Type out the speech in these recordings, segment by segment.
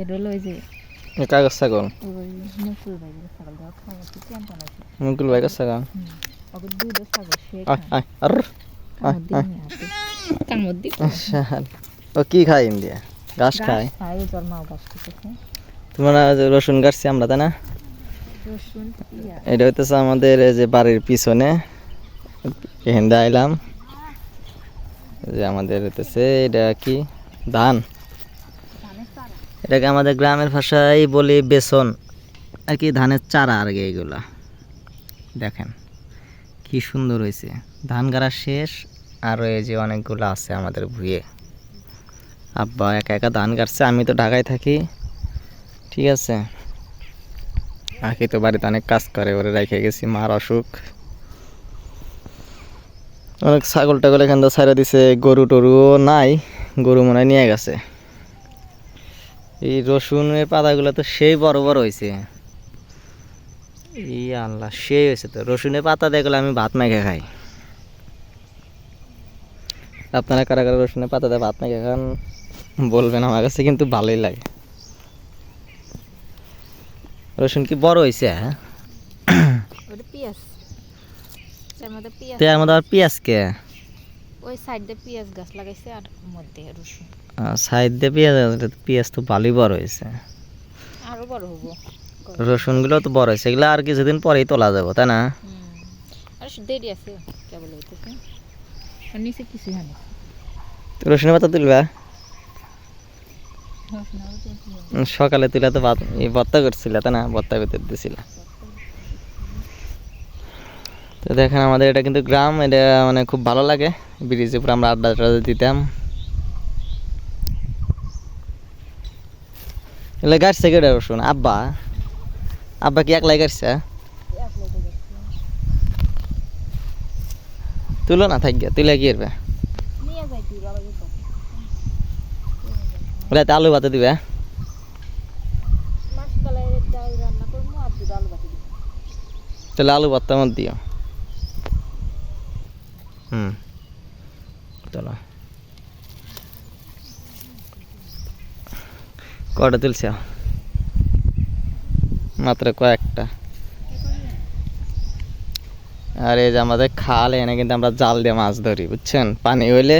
এটা হলো ওই যে কাগজ ছাগল? মুকুল ভাই যে ছাগল দেওয়া খাওয়া হচ্ছে চ্যান মুকুল ভাই কাছ ছাগল ওকে দুধের ছাগল সে আয় আয় আর কামড় ও কি খায় ইন্ডিয়া ঘাস খায়? খায় ওই তোর মাও গাছ খেতেছে তোমরা রসুন গাছছি আমরা তাই না? এটা হইতেছে আমাদের এই যে বাড়ির পিছনে। এখানে আইলাম। এই যে আমাদের হইতেছে এটা কি? ধান। এটাকে আমাদের গ্রামের ভাষায় বলি বেসন। আর কি ধানের চারা আর কি এইগুলা দেখেন, কি সুন্দর হয়েছে। ধান গাড়া শেষ, আর এই যে অনেকগুলো আছে আমাদের ভুঁয়ে আব্বা একা একা ধান কাটছে আমি তো ঢাকায় থাকি। ঠিক আছে? আঁকি তো বাড়িতে অনেক কাজ করে, ওরে রেখে গেছি, মার অসুখ। অনেক ছাগল টাগল এখান থেকে ছাড়া দিছে গরু টরুও নাই, গরু মনে নিয়ে গেছে। এই রসুনের পাতাগুলো তো সেই বড় বড় হয়েছে ই আল্লাহ সেই হয়েছে তো। রসুনের পাতা দেখলে আমি ভাত মেখে খাই। আপনারা কারা কারা রসুনের পাতা দিয়ে ভাত মেখে খান বলবেন আমার কাছে কিন্তু ভালোই লাগে। রসুন কি বড় হয়েছে হ্যাঁ পেঁয়াজ কে? ওই সাইড দিয়ে পেঁয়াজ গাছ লাগাইছে আর মধ্যে রসুন। সাইড দিয়ে পেঁয়াজ আছে, তো পেঁয়াজ তো ভালোই বড় হয়েছে। আরও বড় হব। রসুনগুলো তো বড় হয়েছে এগুলো আর কিছুদিন পরেই তোলা যাব তাই না? আর দেরি আছে কেবল হইতেছে আর নিচে কিছু হয় না। তো রসুনের পাতা তুলবা? রসুন সকালে তুলে তো ভর্তা করছিল তাই না? ভর্তা ভিতর দিছিল। তো দেখেন আমাদের এটা কিন্তু গ্রাম এটা মানে খুব ভালো লাগে। ব্রিজে উপরে আমরা আড্ডা টাড্ডা দিতাম। এগুলো গাছছে কেটে রসুন আব্বা? আব্বা কি একলাই গাছছে তুলো না থাক গিয়া তুলে কি করবে? রাতে আলু ভাতে দিবে? তাহলে আলু ভর্তার মধ্যে দিও। হুম। চলো। কটা তুলছ? মাত্র কয়েকটা। আর এই যে আমাদের খাল এখানে কিন্তু আমরা জাল দিয়ে মাছ ধরি বুঝছেন? পানি হইলে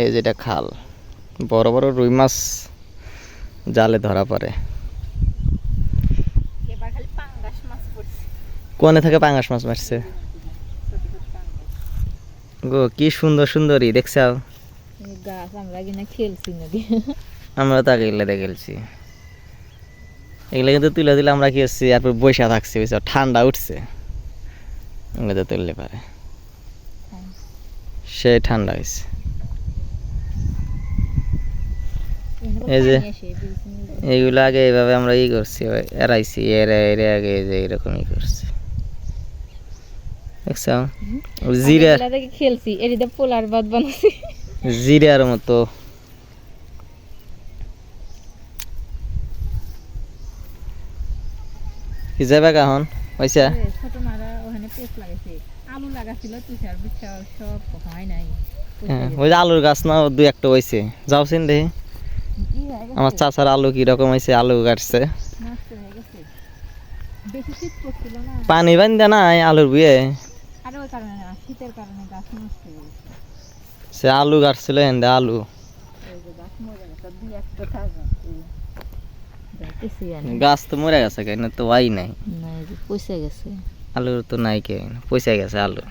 এই যেটা খাল। বড় বড় রুই মাছ জালে ধরা পড়ে। কোনে থেকে পাঙ্গাস মাছ মারছে? গো কি সুন্দর সুন্দরই দেখছাও? গাছ আমরা কিনা খেলছি আমরা তো আগে এগুলো দেখেছি এগুলো কিন্তু তুলে দিলে আমরা কি হচ্ছি তারপর বৈশা থাকছি বুঝছ? ঠান্ডা উঠছে। এগুলো তো তুললে পারে। সে ঠান্ডা হয়েছে। এই যে- এইগুলো আগে এইভাবে আমরা ই করছি ওই এড়াইছি এরা এরে আগে এই যে এরকমই করছি। দেখছ জিরা খেলছি এরিতে পোলার বানাচ্ছি জিরার মতো। কি যাবে এখন? পয়সা? ছোট মারা ওখানে পেঁচ লাগাইছে। আলু লাগাছিল তুষার সব হয় নাই। হ্যাঁ, ওই যে আলুর গাছ না দুই একটা হয়েছে যাও চিন দেখি। আমার চাচার আলু কি রকম হয়েছে আলু কাটছে। পানি বান্ধা নাই আলুর বিয়ে। সে আলু কাটছিল হেন্দে আলু। ওই যে গাছ মরে গেছে দুই একটা থাকবে। দেখতেছি আমি। গাছ তো মরে গেছে কেন? তো ওয়াই নাই। না এই যে পচে গেছে। আলুর তো নাই কে পয়সা গেছে আলু।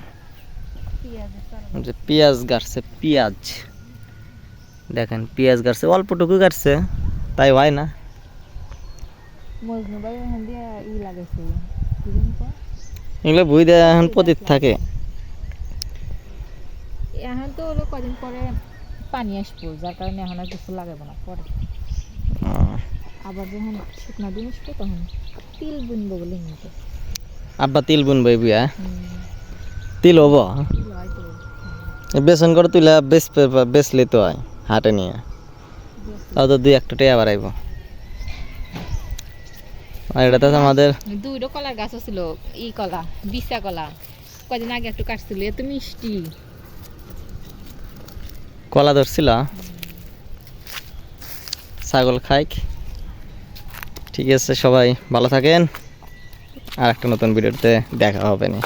পেঁয়াজের কারণে। যে পেঁয়াজ গাছছে পেঁয়াজ। দেখেন পেঁয়াজ গাছছে অল্পটুকু গাছছে তাই হয় না। মজনু ভাই ওখান দিয়ে ই লাগাইছে কি জানি কয়? এগুলো ভুই দেওয়া এখন পতিত থাকে। এখন তো হলো কদিন পরে পানি আসব যার কারণে এখন আর কিছু লাগাবো না পরে। আবার যখন শুকনো দিন আসবে তখন তিল বুনবো বলে নিতে আব্বা তিল বুনবো এই বিয়া? তিল হব? বেসন করে তুলে বেচ বেচলে তো হয় হাটে নিয়ে। তাও তো দুই একটা টেয়া বাড়াইব। আর এটা তো আমাদের দুইটা কলার গাছ ছিল ই কলা বিছা কলা। কদিন আগে একটু কাটছিল এত মিষ্টি। কলা ধরছিল। ছাগল খাইক। ঠিক আছে সবাই ভালো থাকেন। আর একটা নতুন ভিডিওতে দেখা হবে না।